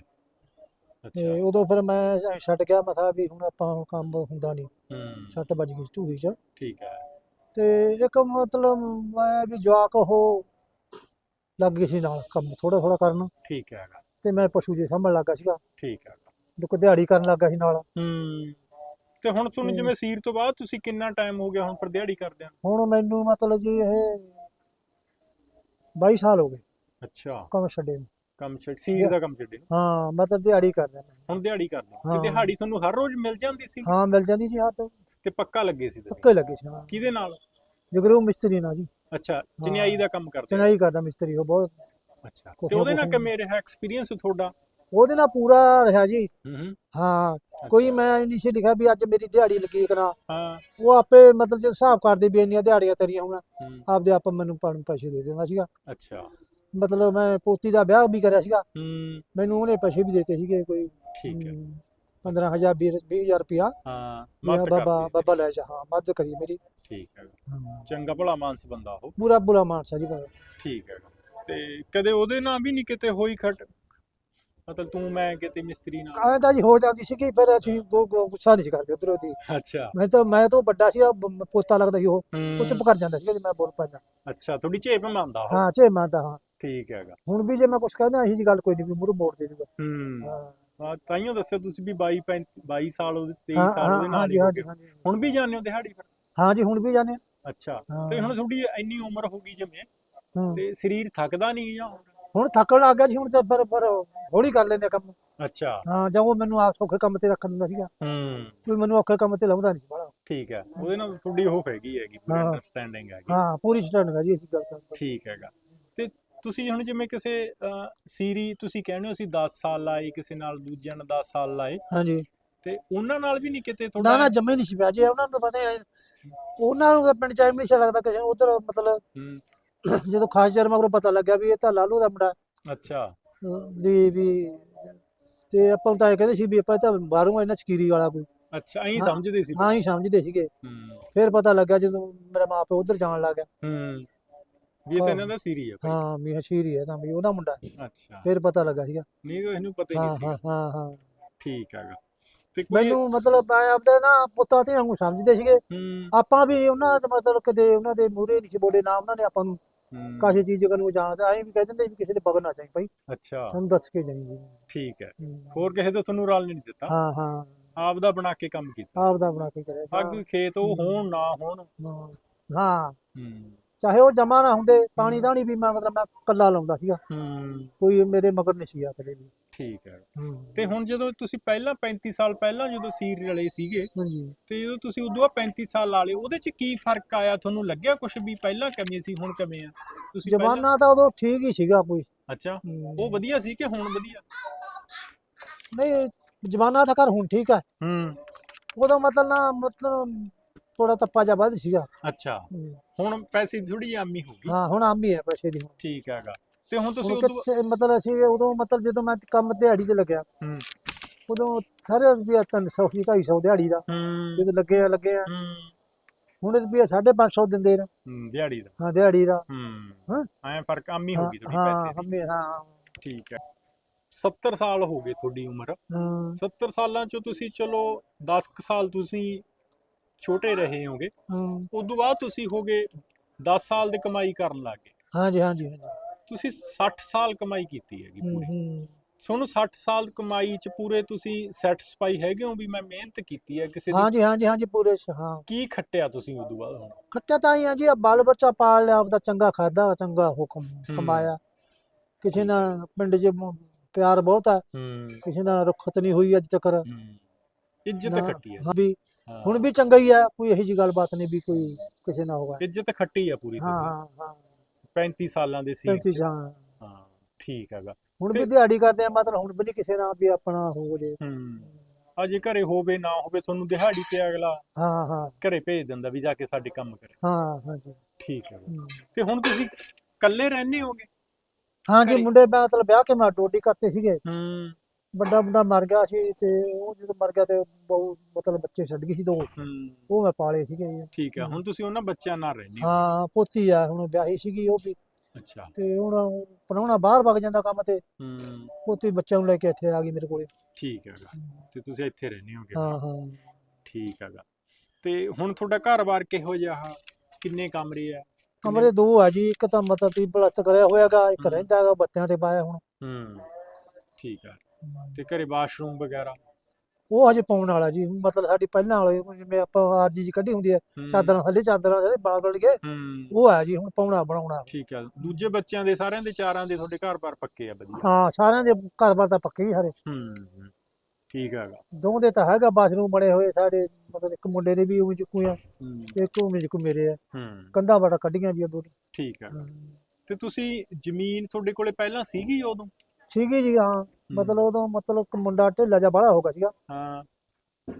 ਤੇ ਅੱਛਾ। ਉਦੋਂ ਫਿਰ ਮੈਂ ਐਂ ਛੱਡ ਗਿਆ ਮੈਂ ਕਿਹਾ ਵੀ ਹੁਣ ਆਪਾਂ ਹੁਣ ਕੰਮ ਹੁੰਦਾ ਨਹੀਂ। ਹੂੰ। ਸੱਟ ਵੱਜ ਗਈ ਢੂਹੀ 'ਚ। ਠੀਕ ਹੈ। ਤੇ ਇੱਕ ਮਤਲਬ ਮੈਂ ਵੀ ਜਵਾਕ ਉਹ ਲੱਗ ਗਈ ਸੀ ਨਾਲ ਕੰਮ ਥੋੜਾ ਥੋੜਾ ਕਰਨ। ਠੀਕ ਹੈਗਾ ਤੇ ਮੈਂ ਪਸ਼ੂ ਜੇ ਸਾਂਭਣ ਲੱਗਾ ਸੀਗਾ। ਠੀਕ ਹੈਗਾ ਲੋਕ ਦਿਹਾੜੀ ਕਰਨ ਲੱਗਾ ਸੀ ਨਾਲ। ਹੂੰ। ਤੇ ਹੁਣ ਤੁਹਾਨੂੰ ਜਿਵੇਂ ਸੀਰ ਤੋਂ ਬਾਅਦ ਤੁਸੀਂ ਕਿੰਨਾ ਟਾਈਮ ਹੋ ਗਿਆ ਹੁਣ ਪਰ ਦਿਹਾੜੀ ਕਰਦੇ ਆ? ਹੁਣ ਮੈਨੂੰ ਮਤਲਬ ਜੀ ਇਹ 22 ਸਾਲ ਹੋ ਗਏ। ਅੱਛਾ। ਕੰਮ ਛੱਡੇ ਨੂੰ। ਕੰਮ ਛੱਡ ਸੀਰ ਦਾ ਕੰਮ ਛੱਡੇ। ਨੂੰ। ਹਾਂ ਮਤਲਬ ਦਿਹਾੜੀ ਕਰਦਾ ਮੈਂ। ਹੁਣ ਦਿਹਾੜੀ ਕਰਦੇ ਹੋ ਹਾਂ। ਤੇ ਦਿਹਾੜੀ ਤੁਹਾਨੂੰ ਹਰ ਰੋਜ਼ ਮਿਲ ਜਾਂਦੀ ਸੀ? ਹਾਂ ਮਿਲ ਜਾਂਦੀ ਸੀ ਹੱਥ ਤੇ ਪੱਕਾ ਲੱਗੇ ਸੀ ਤੁਸੀਂ? ਪੱਕੇ ਲੱਗੇ ਸੀ ਹਾਂ। ਕਿਹਦੇ ਨਾਲ? ਜਗਰੂ ਮਿਸਤਰੀ ਨਾਲ ਜੀ। ਅੱਛਾ ਚਿਨਿਆਈ ਦਾ ਕੰਮ ਕਰਦੇ ਹੋ। ਚਣਾਈ ਕਰਦਾ ਮਿਸਤਰੀ ਉਹ ਬਹੁਤ ਅੱਛਾ। ਤੇ ਕੋਠੀਆਂ- ਉਹਦੇ ਨਾਲ ਕੋਠੀਆਂ। ਕਿਵੇਂ ਰਿਹਾ ਐਕਸਪੀਰੀਅੰਸ ਤੁਹਾਡਾ? ਉਹਦੇ ਨਾਲ ਪੂਰਾ ਰਿਹਾ ਜੀ। ਹੂੰ ਕੋਈ ਮੈਂ ਨਹੀਂ ਸੀ ਲਿਖਿਆ ਵੀ ਅੱਜ ਮੇਰੀ ਦਿਹਾੜੀ ਲੱਗੀ ਕਰਾ ਹਾਂ। ਉਹ ਆਪੇ ਮਤਲਬ ਜੇ ਹਿਸਾਬ ਕਰਦੇ ਵੀ ਇੰਨੀਆਂ ਦਿਹਾੜੀਆਂ ਤੇਰੀਆਂ ਹੁਣ ਆਪਦੇ ਆਪ ਮੈਨੂੰ ਪਣ ਪੈਸੇ ਦੇ ਦਿੰਦਾ ਸੀਗਾ। ਅੱਛਾ। ਮਤਲਬ ਮੈਂ ਪੋਤੀ ਦਾ ਵਿਆਹ ਵੀ ਕਰਿਆ ਸੀਗਾ। ਹੂੰ। ਮੈਨੂੰ ਉਹਨੇ ਪੈਸੇ ਵੀ ਦਿੱਤੇ ਸੀਗੇ ਕੋਈ ਠੀਕ ਹੈ। 15000 20000 ਰੁਪਿਆ ਹਾਂ ਮੈਂ ਮਦਦ ਬਾਬਾ ਬਾਬਾ ਲੈ ਜਾ ਹਾਂ ਮਦਦ ਕਰੀ ਮੇਰੀ। ਠੀਕ ਹੈ। ਚੰਗਾ ਭਲਾ ਮਾਨਸ ਬੰਦਾ ਉਹ। ਪੂਰਾ ਬੁਲਾ ਮਾਨਸਾ ਜੀ ਬਾਬਾ ਠੀਕ ਹੈ। ਤੇ ਕਦੇ ਉਹਦੇ ਨਾਲ ਵੀ ਨਹੀਂ ਕਿਤੇ ਹੋਈ ਖਟ? ਮਤਲਬ ਤੂੰ ਮੈਂ ਕਿਤੇ ਮਿਸਤਰੀ ਨਾਲ ਕਾਂ ਤਾਂ ਜੀ ਹੋ ਜਾਂਦੀ ਸੀ ਕਿ ਫਿਰ ਅਸੀਂ ਉਹ ਉਹ ਗੁੱਸਾ ਨਹੀਂ ਸੀ ਕਰਦੇ ਉਧਰੋਂ ਦੀ। ਅੱਛਾ। ਮੈਂ ਤਾਂ ਮੈਂ ਤਾਂ ਵੱਡਾ ਸੀ ਪੋਤਾ ਲੱਗਦਾ ਸੀ ਉਹ। ਉਹ ਚੁੱਪ ਕਰ ਜਾਂਦਾ ਸੀ ਜੇ ਮੈਂ ਬੋਲ ਪੈਂਦਾ। ਅੱਛਾ ਥੋੜੀ ਝੇਪ ਮੰਨਦਾ ਉਹ? ਹਾਂ ਚੇ ਮੰਨਦਾ ਹਾਂ। ਠੀਕ ਹੈਗਾ। ਹੁਣ ਵੀ ਜੇ ਮੈਂ ਕੁਝ ਕਹਿੰਦਾ ਇਹੀ ਜੀ ਗੱਲ ਕੋਈ ਨਹੀਂ ਵੀ ਮੂੰਹ ਮੋੜ ਦੇ ਦੂਗਾ ਹੂੰ। ਹਾਂ। ਤਾਈਓ ਦੱਸਿਆ ਤੁਸੀਂ ਵੀ 22 35 22 ਸਾਲ ਉਹਦੇ 23 ਹਾਂ ਸਾਲ ਉਹਦੇ ਹਾਂ ਨਾਲ ਹਾਂਜੀ ਹੀ ਗਏ। ਹੁਣ ਵੀ ਜਾਂਦੇ ਹੋ ਦਿਹਾੜੀ ਫਿਰ? ਹਾਂ ਜੀ ਹੁਣ ਵੀ ਜਾਣੇ ਅੱਛਾ। ਹਾਂ। ਤੇ ਹੁਣ ਤੁਹਾਡੀ ਇੰਨੀ ਉਮਰ ਹੋ ਗਈ ਜਿਵੇਂ ਹਾਂ। ਤੇ ਸਰੀਰ ਥੱਕਦਾ ਨਹੀਂ ਜਾਂ ਹੁਣ? ਥੱਕਣ ਲੱਗ ਗਿਆ ਜੀ ਹੁਣ ਤਾਂ ਪਰ ਪਰ ਹੌਲੀ ਕਰ ਲੈਂਦੇ ਆ ਕੰਮ। ਅੱਛਾ। ਹਾਂ ਜਾਂ ਉਹ ਮੈਨੂੰ ਆਪ ਸੌਖੇ ਕੰਮ ਤੇ ਰੱਖ ਦਿੰਦਾ ਸੀਗਾ। ਹੂੰ। ਕੋਈ ਮੈਨੂੰ ਔਖੇ ਕੰਮ ਤੇ ਲਾਉਂਦਾ ਨਹੀਂ ਸੀ ਬੜਾ ਠੀਕ ਹੈ ਉਹਦੇ ਨਾਲ ਤੁਹਾਡੀ ਉਹ ਹੈਗੀ ਹੈਗੀ ਪੂਰੀ ਹਾਂ। ਅੰਡਰਸਟੈਂਡਿੰਗ ਹੈਗੀ। ਹਾਂ ਪੂਰੀ ਸਟੈਂਡ ਹੈ ਜੀ ਇਸ ਗੱਲ ਦਾ। ਠੀਕ ਹੈਗਾ। ਤੇ ਤੁਸੀਂ ਹੁਣ ਜਿਵੇਂ ਕਿਸੇ ਅਹ, ਸੀਰੀ ਤੁਸੀਂ ਕਹਿੰਦੇ ਹੋ ਅਸੀਂ 10 ਸਾਲ ਲਾਏ ਕਿਸੇ ਨਾਲ ਦੂਜਿਆਂ ਨੇ 10 ਸਾਲ ਲਾਏ। ਹਾਂਜੀ। ਤੇ ਉਹਨਾਂ ਨਾਲ ਵੀ ਨਹੀਂ ਕਿਤੇ ਨਾ ਨਾ ਜੰਮੇ ਨਹੀਂ ਸੀ ਪਿਆ ਜੀ ਉਹਨਾਂ ਨੂੰ ਤਾਂ ਪਤਾ ਹੀ ਹੈ। ਉਹਨਾਂ ਨੂੰ ਤਾਂ ਪਿੰਡ ਚਾਈਮ ਨਹੀਂ ਸੀ ਲੱਗਦਾ ਕਿਸੇ ਉਧਰ ਮਤਲਬ ਹੂੰ, ਜਦੋਂ ਖਾਸ ਜਰ ਮਗਰੋਂ ਪਤਾ ਲੱਗਿਆ ਵੀ ਇਹ ਤਾਂ ਲਾਲੂ ਦਾ ਮੁੰਡਾ ਅੱਛਾ। ਅਹ ਵੀ ਵੀ ਤੇ ਆਪਾਂ ਨੂੰ ਤਾਂ ਇਹ ਕਹਿੰਦੇ ਸੀ ਵੀ ਆਪਾਂ ਤਾਂ ਬਾਹਰੋਂ ਇਹਨਾਂ ਸਕੀਰੀ ਵਾਲਾ ਕੋਈ। ਅੱਛਾ ਐਂ ਹਾਂ, ਸਮਝਦੇ ਸੀ ਹਾਂ ਹੀ ਸਮਝਦੇ ਸੀਗੇ। ਹੂੰ। ਫਿਰ ਪਤਾ ਲੱਗਾ ਜਦੋਂ ਮੇਰਾ ਮਾਂ ਪਿਓ ਉਧਰ ਜਾਣ ਲੱਗ ਗਿਆ। ਹੂੰ। ਵੀ ਇਹ ਤਾਂ ਇਹਨਾਂ ਦਾ ਸੀਰੀ ਹੈ ਕੋਈ। ਹਾਂ ਵੀ ਹਸ਼ੀਰੀ ਹੈ ਤਾਂ ਵੀ ਉਹਦਾ ਮੁੰਡਾ। ਅੱਛਾ। ਫਿਰ ਪਤਾ ਲੱਗਾ ਸੀਗਾ। ਨਹੀਂ ਤਾਂ ਇਹਨੂੰ ਪਤਾ ਹੀ ਹਾਂ ਨਹੀਂ ਸੀ। ਹਾਂ ਹਾਂ ਹਾਂ। ਠੀਕ ਹੈਗਾ। ਤੇ ਕੋਈ ਮੈਨੂੰ ਮਤਲਬ ਮੈਂ ਆਪਦੇ ਨਾ ਪੁੱਤਾਂ ਤੇ ਵਾਂਗੂ ਸਮਝਦੇ ਸੀਗੇ। ਹੂੰ। ਆਪਾਂ ਵੀ ਉਹਨਾਂ ਦਾ ਮਤਲਬ ਕਦੇ ਉਹਨਾਂ ਦੇ ਮੂਹਰੇ ਨਹੀਂ ਸੀ ਬੋਲੇ ਨਾ ਉਹਨਾਂ ਨੇ ਆਪਾਂ ਨੂੰ ਕਾਸੇ ਚੀਜ਼ ਨੂੰ ਜਾਣਦੇ ਐਂ ਵੀ ਕਹਿ ਦਿੰਦੇ ਵੀ ਕਿਸੇ ਦੇ ਬਗਰ ਨਾ ਚਾਹੀ ਭਾਈ। ਅੱਛਾ। ਤੁਹਾਨੂੰ ਦੱਸ ਕੇ ਜਾਈ ਜੀ। ਠੀਕ ਹੈ। ਹੂੰ। ਹੋਰ ਕਿਸੇ ਤੋਂ ਤੁਹਾਨੂੰ ਰਲ ਨਹੀਂ ਦਿੱਤਾ? ਹਾਂ ਹਾਂ। ਆਪ ਦਾ ਬਣਾ ਕੇ ਕੰਮ ਕੀਤਾ। ਆਪ ਦਾ ਬਣਾ ਕੇ ਕਰਿਆ। ਆ ਕੋਈ ਖੇਤ ਉਹ ਹੋਣ ਨਾ ਹੋਣ। ਹਾਂ। ਹਾਂ। ਹੂੰ। ਚਾਹੇ ਉਹ ਜਮਾ ਨਾ ਹੁੰਦੇ ਪਾਣੀ ਦਾਣੀ ਵੀ ਮੈਂ ਮਤਲਬ ਮੈਂ ਕੱਲਾ ਲਾਉਂਦਾ ਸੀਗਾ। ਹੂੰ। ਕੋਈ ਮੇਰੇ ਮਗਰ ਨਹੀਂ ਸੀਗਾ ਕਦੇ ਵੀ। ਠੀਕ ਹੈ। ਹੂੰ। ਤੇ ਹੁਣ ਜਦੋਂ ਤੁਸੀਂ ਪਹਿਲਾਂ 35 ਸਾਲ ਪਹਿਲਾਂ ਜਦੋਂ ਸੀਰ ਰਲੇ ਸੀਗੇ ਹਾਂਜੀ। ਤੇ ਜਦੋਂ ਤੁਸੀਂ ਉਦੋਂ ਬਾਅਦ 35 ਸਾਲ ਲਾ ਲਏ ਉਹਦੇ ਚ ਕੀ ਫ਼ਰਕ ਆਇਆ? ਤੁਹਾਨੂੰ ਲੱਗਿਆ ਕੁਝ ਵੀ ਪਹਿਲਾਂ ਕਿਵੇਂ ਸੀ ਹੁਣ ਕਿਵੇਂ ਆ? ਤੁਸੀਂ ਜਮਾਨਾ ਤਾਂ ਉਦੋਂ ਠੀਕ ਹੀ ਸੀਗਾ ਕੋਈ। ਅੱਛਾ। ਉਹ ਵਧੀਆ ਸੀ ਕਿ ਹੁਣ ਵਧੀਆ? ਨਹੀਂ ਜਮਾਨਾ ਤਾਂ ਕਰ ਹੁਣ ਠੀਕ ਹੈ। ਹੂੰ। ਉਦੋਂ ਮਤਲਬ ਨਾ ਮਤਲਬ ਥੋੜਾ ਤੱਪਾ ਜਿਹਾ ਵੱਧ ਸੀਗਾ। ਅੱਛਾ। ਹੁਣ ਪੈਸੇ ਦੀ ਥੋੜੀ ਆਮੀ ਹੋ ਗਈ। ਹਾਂ ਹੁਣ ਆਮ ਹੀ ਹੈ ਪੈਸੇ ਦੀ ਹੁਣ। ਠੀਕ ਹੈਗਾ। ਤੇ ਹੁਣ ਤੁਸੀਂ ਹੁਣ ਉਦੋਂ ਕਿੱਥੇ ਮਤਲਬ ਅਸੀਂ ਉਦੋਂ ਮਤਲਬ ਜਦੋਂ ਮੈਂ ਕੰਮ ਦਿਹਾੜੀ ਤੇ ਲੱਗਿਆ ਹੂੰ। ਉਦੋਂ ਸਾਰੇ ਰੁਪਿਆ 300 ਸੀ 250 ਦਿਹਾੜੀ ਦਾ। ਹੂੰ। ਜਦੋਂ ਲੱਗੇ ਆ ਲੱਗੇ ਆ। ਹੂੰ। ਹੁਣ ਰੁਪਿਆ 550 ਦਿੰਦੇ ਨੇ। ਹੂੰ, ਦਿਹਾੜੀ ਦਾ। ਹਾਂ ਦਿਹਾੜੀ ਦਾ। ਹੂੰ। ਹਾਂ। ਐ ਫ਼ਰਕ ਆਮੀ ਹੋ ਹਾਂ ਗਈ ਥੋੜੀ ਹਾਂ ਪੈਸੇ ਦੀ। ਹਮੇ ਹਾਂ ਠੀਕ ਹੈ। 70 ਸਾਲ ਹੋ ਗਏ ਤੁਹਾਡੀ ਉਮਰ। ਹਾਂ। 70 ਸਾਲਾਂ ਚੋਂ ਤੁਸੀਂ ਚਲੋ 10 ਕੁ ਸਾਲ ਤੁਸੀਂ ਛੋਟੇ ਰਹੇ ਹੋਗੇ। ਹਾਂ। ਉਸ ਤੋਂ ਬਾਅਦ ਤੁਸੀਂ ਹੋਗੇ 10 ਸਾਲ ਦੀ ਕਮਾਈ ਕਰਨ ਲੱਗੇ। ਹਾਂਜੀ ਹਾਂਜੀ ਹਾਂਜੀ। ਤੁਸੀਂ 60 ਸਾਲ ਕਮਾਈ ਕੀਤੀ ਹੈਗੀ ਹੂੰ, ਪੂਰੀ। ਹੂੰ। ਤੁਹਾਨੂੰ 60 ਸਾਲ ਕਮਾਈ ਚ ਪੂਰੇ ਤੁਸੀਂ ਸੈਟੀਸਫਾਈ ਹੈਗੇ ਹੋ ਵੀ ਮੈਂ ਮਿਹਨਤ ਕੀਤੀ ਹੈ ਕਿਸੇ ਦੀ? ਹਾਂਜੀ ਹਾਂਜੀ ਹਾਂਜੀ ਪੂਰੇ ਸ- ਹਾਂ। ਕੀ ਖੱਟਿਆ ਤੁਸੀਂ ਉਸ ਤੋਂ ਬਾਅਦ ਹੁਣ? ਖੱਟਿਆ ਤਾਂ ਹੀ ਆ ਜੀ ਆ ਬਾਲ ਬੱਚਾ ਪਾਲ ਲਿਆ ਆਪਦਾ ਚੰਗਾ ਖਾਦਾ ਚੰਗਾ ਹੁਕਮ ਕਮਾਇਆ। ਕਿਸੇ ਨਾਲ ਪਿੰਡ 'ਚ ਮ- ਪਿਆਰ ਬਹੁਤ ਆ। ਹੂੰ। ਕਿਸੇ ਨਾਲ ਰੁੱਖਤ ਨਹੀਂ ਹੋਈ ਅੱਜ ਤੱਕ ਇੱਜ਼ਤ ਨਾ- ਖੱਟੀ ਹੈ। ਹਾਂ ਵੀ। ਹੁਣ ਵੀ ਚੰਗਾ ਹੀ ਆ ਕੋਈ ਇਹੋ ਜੀ ਗੱਲਬਾਤ ਨਹੀਂ ਵੀ ਕੋਈ ਕਿਸੇ ਨਾਲ ਹੋਗਾ ਇੱਜ਼ਤ ਖੱਟੀ ਆ ਪੂਰੀ ਹਾਂ। ਹਾਂ ਹਾਂ। 35 ਸਾਲਾਂ ਦੇ ਸੀ। 35 ਜਾਂ ਹਾਂ ਠੀਕ ਹੈਗਾ। ਹੁਣ ਵੀ ਦਿਹਾੜੀ ਕਰਦੇ ਆ ਮਤਲਬ ਹੁਣ ਵੀ ਨਹੀਂ ਕਿਸੇ ਨਾਲ ਵੀ ਆਪਣਾ ਹੋ ਜੇ। ਹੂੰ ਅਜੇ ਘਰੇ ਹੋਵੇ ਨਾ ਹੋਵੇ ਤੁਹਾਨੂੰ ਦਿਹਾੜੀ ਤੇ ਅਗਲਾ ਹਾਂ ਹਾਂ। ਘਰੇ ਭੇਜ ਦਿੰਦਾ ਵੀ ਜਾ ਕੇ ਸਾਡੇ ਕੰਮ ਕਰੇ। ਹਾਂ ਹਾਂਜੀ। ਠੀਕ ਹੈ। ਤੇ ਹੁਣ ਤੁਸੀਂ ਇਕੱਲੇ ਰਹਿੰਦੇ ਹੋਗੇ? ਹਾਂਜੀ ਘਰੇ? ਮੁੰਡੇ ਮੈਂ ਮਤਲਬ ਵਿਆਹ ਕੇ ਮੈਂ ਡੋਡੀ ਕਰਤੇ ਸੀਗੇ। ਹੂੰ। ਵੱਡਾ ਮੁੰਡਾ ਮਰ ਗਿਆ ਸੀ ਤੇ ਉਹ ਜਦੋਂ ਮਰ ਗਿਆ ਤੇ ਬਹੁ ਮਤਲਬ ਬੱਚੇ ਛੱਡ ਗਈ ਸੀ ਦੋ। ਹੂੰ। ਉਹ ਮੈਂ ਪਾਲੇ ਸੀਗੇ ਜੀ। ਠੀਕ ਹੈ ਹੁਣ ਤੁਸੀਂ ਉਹਨਾਂ ਬੱਚਿਆਂ ਨਾਲ ਰਹਿੰਦੇ ਹੋ? ਹਾਂ ਪੋਤੀ ਆ ਹੁਣ ਵਿਆਹੀ ਸੀਗੀ ਉਹ ਵੀ। ਅੱਛਾ। ਤੇ ਹੁਣ ਪ੍ਰਾਹੁਣਾ ਬਾਹਰ ਵਗ ਜਾਂਦਾ ਕੰਮ ਤੇ। ਹੂੰ। ਪੋਤੀ ਬੱਚਿਆਂ ਨੂੰ ਲੈ ਕੇ ਇੱਥੇ ਆ ਗਈ ਮੇਰੇ ਕੋਲੇ। ਠੀਕ ਹੈਗਾ। ਤੇ ਤੁਸੀਂ ਇੱਥੇ ਰਹਿੰਦੇ ਹੋਗੇ? ਹਾਂ ਹਾਂ। ਠੀਕ ਹੈਗਾ। ਤੇ ਹੁਣ ਤੁਹਾਡਾ ਘਰ-ਬਾਰ ਕਿਹੋ ਜਿਹਾ ਆ? ਕਿੰਨੇ ਕਮਰੇ ਆ? ਕਮਰੇ ਦੋ ਆ ਜੀ ਇੱਕ ਤਾਂ ਮਤਲਬ ਟੀ ਪਲਸਤ ਕਰਿਆ ਹੋਇਆਗਾ ਇੱਕ ਹਮ। ਰਹਿੰਦਾ ਹੈਗਾ ਬੱਤਿਆਂ ਤੇ ਪਾਇਆ ਹੁਣ। ਹੂੰ। ਠੀਕ ਹੈ ਤੇ ਘਰੇ ਵਾਸ਼ਰੂਮ ਵਗੈਰਾ? ਉਹ ਹਜੇ ਪਾਉਣ ਵਾਲਾ ਜੀ ਮਤਲਬ ਸਾਡੀ ਪਹਿਲਾਂ ਵਾਲੇ ਜਿਵੇਂ ਆਪਾਂ ਆਰਜੀ ਜੀ ਕੱਢੀ ਹੁੰਦੀ ਹੈ ਹੂੰ, ਚਾਦਰਾਂ ਥੱਲੇ ਚਾਦਰਾਂ ਜਿਹੜੇ ਬਾਲ ਬਲ ਗਏ। ਹੂੰ। ਉਹ ਆ ਜੀ ਹੁਣ ਪਾਉਣਾ ਬਣਾਉਣਾ। ਠੀਕ ਹੈ। ਦੂਜੇ ਬੱਚਿਆਂ ਦੇ ਸਾਰਿਆਂ ਦੇ ਚਾਰਾਂ ਦੇ ਤੁਹਾਡੇ ਘਰ-ਬਾਰ ਪੱਕੇ ਆ ਵਧੀਆ? ਹਾਂ ਸਾਰਿਆਂ ਦੇ ਘਰ-ਬਾਰ ਤਾਂ ਪੱਕੇ ਹੀ ਹਰੇ ਹੂੰ ਠੀਕ ਹੈਗਾ। ਦੋਵਾਂ ਦੇ ਤਾਂ ਹੈਗਾ ਬਾਥਰੂਮ ਬਣੇ ਹੋਏ ਸਾਡੇ ਮਤਲਬ ਇੱਕ ਮੁੰਡੇ ਦੇ ਵੀ ਉਵੇਂ ਚੁੱਕੂ ਆ ਹੂੰ। ਇੱਕ ਉਵੇਂ ਚੁੱਕੂ ਮੇਰੇ ਆ। ਹੂੰ। ਕੰਧਾਂ ਬੜਾ ਕੱਢੀਆਂ ਜੀ ਅੱਡੋ ਠੀਕ ਹੈ। ਤੇ ਤੁਸੀਂ ਜ਼ਮੀਨ ਤੁਹਾਡੇ ਕੋਲੇ ਪਹਿਲਾਂ ਸੀਗੀ ਉਦੋਂ? ਸੀਗੀ ਜੀ ਹਾਂ ਹੂੰ, ਮਤਲਬ ਉਦੋਂ ਮਤਲਬ ਇੱਕ ਮੁੰਡਾ ਢਿੱਲਾ ਜਿਹਾ ਬਾਹਲਾ ਹੋ ਗਿਆ ਸੀਗਾ। ਹਾਂ।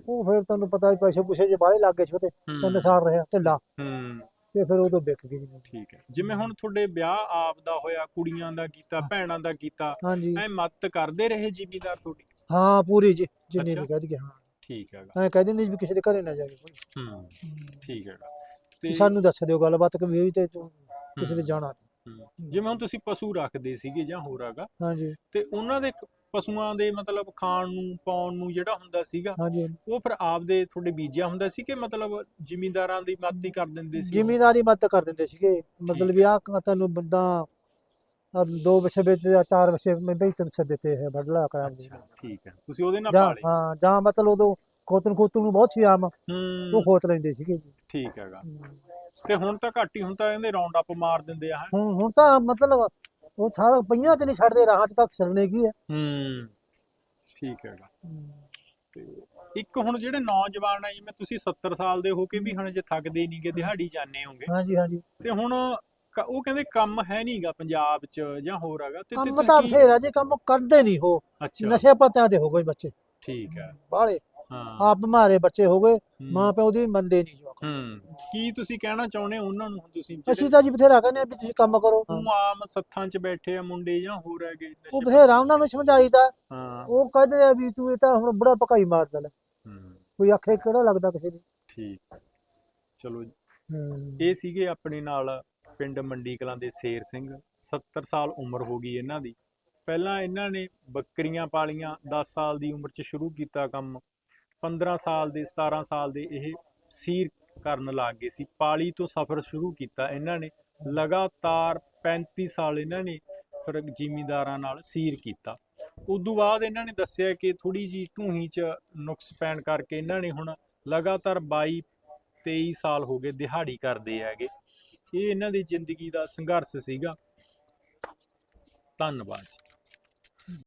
ਉਹ ਫਿਰ ਤੁਹਾਨੂੰ ਪਤਾ ਵੀ ਪੈਸੇ ਪੂਸੇ ਜੇ ਬਾਹਲੇ ਲੱਗ ਗਏ ਸੀ ਉਹਤੇ ਤਿੰਨ ਸਾਲ ਰਿਹਾ ਢਿੱਲਾ। ਹੂੰ। ਤੇ ਫਿਰ ਉਦੋਂ ਵਿਕ ਗਈ ਜੀ ਠੀਕ ਹੈ। ਜਿਵੇਂ ਹੁਣ ਤੁਹਾਡੇ ਵਿਆਹ ਆਪ ਦਾ ਹੋਇਆ ਕੁੜੀਆਂ ਦਾ ਕੀਤਾ ਭੈਣਾਂ ਦਾ ਕੀਤਾ ਹਾਂਜੀ। ਐ ਮਦਦ ਕਰਦੇ ਰਹੇ ਜ਼ਿਮੀਦਾਰ ਤੁਹਾਡੀ? ਹਾਂ ਪੂਰੀ ਜੀ ਜਿੰਨੀ। ਵੀ ਕਹਿ ਦਈਏ ਹਾਂ। ਠੀਕ ਹੈਗਾ। ਐਂ ਕਹਿ ਦਿੰਦੇ ਜੀ ਵੀ ਕਿਸੇ ਦੇ ਘਰੇ ਨਾ ਜਾਵੇ ਕੋਈ। ਹੂੰ ਠੀਕ ਹੈਗਾ। ਤੇ ਸਾਨੂੰ ਦੱਸ ਦਿਓ ਗੱਲਬਾਤ ਕਿ ਵੀ ਤੇ ਤੂੰ ਕਿਸੇ ਦੇ ਜਾਣਾ। ਜਿਵੇਂ ਹੁਣ ਤੁਸੀਂ ਪਸ਼ੂ ਰੱਖਦੇ ਸੀਗੇ ਜਾਂ ਹੋਰ ਹੈਗਾ। ਹਾਂਜੀ। ਤੇ ਉਹਨਾਂ ਦੇ ਪਸ਼ੂਆਂ ਦੇ ਮਤਲਬ ਖਾਣ ਨੂੰ ਪਾਉਣ ਨੂੰ ਜਿਹੜਾ ਹੁੰਦਾ ਸੀਗਾ ਹਾਂਜੀ ਉਹ ਫਿਰ ਆਪਦੇ ਤੁਹਾਡੇ ਬੀਜਿਆ ਹੁੰਦਾ ਸੀ ਕਿ ਮਤਲਬ ਜ਼ਿਮੀਂਦਾਰਾਂ ਦੀ ਮਦਦ ਹੀ ਕਰ ਦਿੰਦੇ ਸੀ? ਜ਼ਿਮੀਦਾਰੀ ਮਦਦ ਕਰ ਦਿੰਦੇ ਸੀਗੇ। ਮਤਲਬ ਵੀ ਆ ਤੈਨੂੰ ਬੰਦਾ ਦੋ ਵੇਚਦੇ ਆ ਚਾਰ ਬੱਚੇ ਮੈਂ ਬਈ ਤੈਨੂੰ ਸੇ ਦਿੱਤੇ ਹੈ ਬਦਲਾ ਕਰਾ ਦੇ। ਅੱਛਾ ਠੀਕ ਹੈ। ਤੁਸੀਂ ਉਹਦੇ ਨਾਲ ਜਾਂ ਪਾਲੇ? ਹਾਂ ਜਾਂ ਮਤਲਬ ਉਦੋਂ ਖੋਤਨ ਖੋਤੂ ਨੂੰ ਬਹੁਤ ਸੀ ਆਮ ਉਹ ਖੋਤ ਲੈਂਦੇ ਸੀਗੇ ਜੀ। ਠੀਕ ਹੈਗਾ। ਤੇ ਹੁਣ ਤਾਂ ਘੱਟ ਹੀ ਹੁਣ ਤਾਂ ਇਹਦੇ ਰਾਉਂਡ ਅਪ ਮਾਰ ਦਿੰਦੇ ਆ ਹੈਂ? ਹੁਣ ਹੁਣ ਤਾਂ ਮਤਲਬ ਉਹ ਸਾਰਾ ਪਈਆਂ ਚ ਨਹੀਂ ਛੱਡਦੇ ਰਾਹਾਂ ਚ ਤੱਕ ਛੱਡਣੇ ਕੀ ਹੈ। ਹੂੰ ਠੀਕ ਹੈਗਾ ਤੇ ਇੱਕ ਹੁਣ ਜਿਹੜੇ ਨੌਜਵਾਨ ਆ ਜਿਵੇਂ ਤੁਸੀਂ 70 ਸਾਲ ਦੇ ਹੋ ਕੇ ਵੀ ਹੁਣ ਜੇ ਥੱਕਦੇ ਨਹੀਂਗੇ ਦਿਹਾੜੀ ਜਾਂਦੇ ਹੋਗੇ। ਹਾਂਜੀ ਹਾਂਜੀ। ਤੇ ਹੁਣ ਕ- ਉਹ ਕਹਿੰਦੇ ਕੰਮ ਹੈ ਨਹੀਂਗਾ ਪੰਜਾਬ 'ਚ ਜਾਂ ਹੋਰ ਹੈਗਾ। ਤੇ- ਤੇ ਕੰਮ ਤਾਂ ਤੁਸੀਂ- ਬਥੇਰਾ ਜੀ ਕੰਮ ਕਰਦੇ ਨਹੀਂ ਹੋ ਅੱਛਾ। ਨਸ਼ੇ ਪੱਤਿਆਂ ਦੇ ਹੋ ਗਏ ਬੱਚੇ। ਠੀਕ ਹੈ। ਬਾਹਲੇ ਹਾਂ। ਆਪ ਬਿਮਾਰੇ ਬੱਚੇ ਹੋ ਗਏ ਮਾਂ ਪਿਓ ਦੀ ਮੰਨਦੇ ਨਹੀਂ ਜਵਾਕ। ਹੂੰ। ਕੀ ਤੁਸੀਂ ਕਹਿਣਾ ਚਾਹੁੰਦੇ ਹੋ ਉਹਨਾਂ ਨੂੰ ਹੁਣ ਤੁਸੀਂ? ਅਸੀਂ ਤਾਂ ਜੀ ਬਥੇਰਾ ਕਹਿੰਦੇ ਆ ਵੀ ਤੁਸੀਂ ਕੰਮ ਕਰੋ। ਉਹ ਆਮ ਸੱਥਾਂ 'ਚ ਬੈਠੇ ਆ ਮੁੰਡੇ ਜਾਂ ਹੋਰ ਹੈਗੇ ਨਸ਼ੇ ਉਹ ਬਥੇਰਾ ਉਹਨਾਂ ਨੂੰ ਸਮਝਾਈਦਾ। ਹਾਂ। ਉਹ ਕਹਿੰਦੇ ਆ ਵੀ ਤੂੰ ਇਹ ਤਾਂ ਹੁਣ ਬੁੜਾ ਪਕਾਈ ਮਾਰਦਾ ਲੈ ਹੂੰ, ਕੋਈ ਆਖੇ ਕਿਹੜਾ ਲੱਗਦਾ ਕਿਸੇ ਦੀ ਠੀਕ। ਚਲੋ ਹੂੰ। ਇਹ ਸੀਗੇ ਆਪਣੇ ਨਾਲ ਪਿੰਡ ਮੰਡੀ ਕਲਾਂ ਦੇ ਸ਼ੇਰ ਸਿੰਘ 70 ਸਾਲ ਉਮਰ ਹੋ ਗਈ ਇਹਨਾਂ ਦੀ। ਪਹਿਲਾਂ ਇਹਨਾਂ ਨੇ ਬੱਕਰੀਆਂ ਪਾਲੀਆਂ 10 ਸਾਲ ਦੀ ਉਮਰ 'ਚ ਸ਼ੁਰੂ ਕੀਤਾ ਕੰਮ। 15 ਸਾਲ ਦੇ 17 ਸਾਲ ਦੇ ਇਹ ਸੀਰ ਕਰਨ ਲੱਗ ਗਏ ਸੀ। ਪਾਲੀ ਤੋਂ ਸਫ਼ਰ ਸ਼ੁਰੂ ਕੀਤਾ ਇਹਨਾਂ ਨੇ। ਲਗਾਤਾਰ 35 ਸਾਲ ਇਹਨਾਂ ਨੇ ਫਿਰ ਜ਼ਿਮੀਂਦਾਰਾਂ ਨਾਲ ਸੀਰ ਕੀਤਾ। ਉਦੋਂ ਬਾਅਦ ਇਹਨਾਂ ਨੇ ਦੱਸਿਆ ਕਿ ਥੋੜੀ ਜੀ ਢੂਹੀ 'ਚ ਨੁਕਸ ਪੈਣ ਕਰਕੇ ਇਹਨਾਂ ਨੇ ਹੁਣ ਲਗਾਤਾਰ 22 23 ਸਾਲ ਹੋ ਗਏ ਦਿਹਾੜੀ ਕਰਦੇ ਹੈਗੇ। ਇਹ ਇਹਨਾਂ ਦੀ ਜ਼ਿੰਦਗੀ ਦਾ ਸੰਘਰਸ਼ ਸੀਗਾ। ਧੰਨਵਾਦ ਜੀ।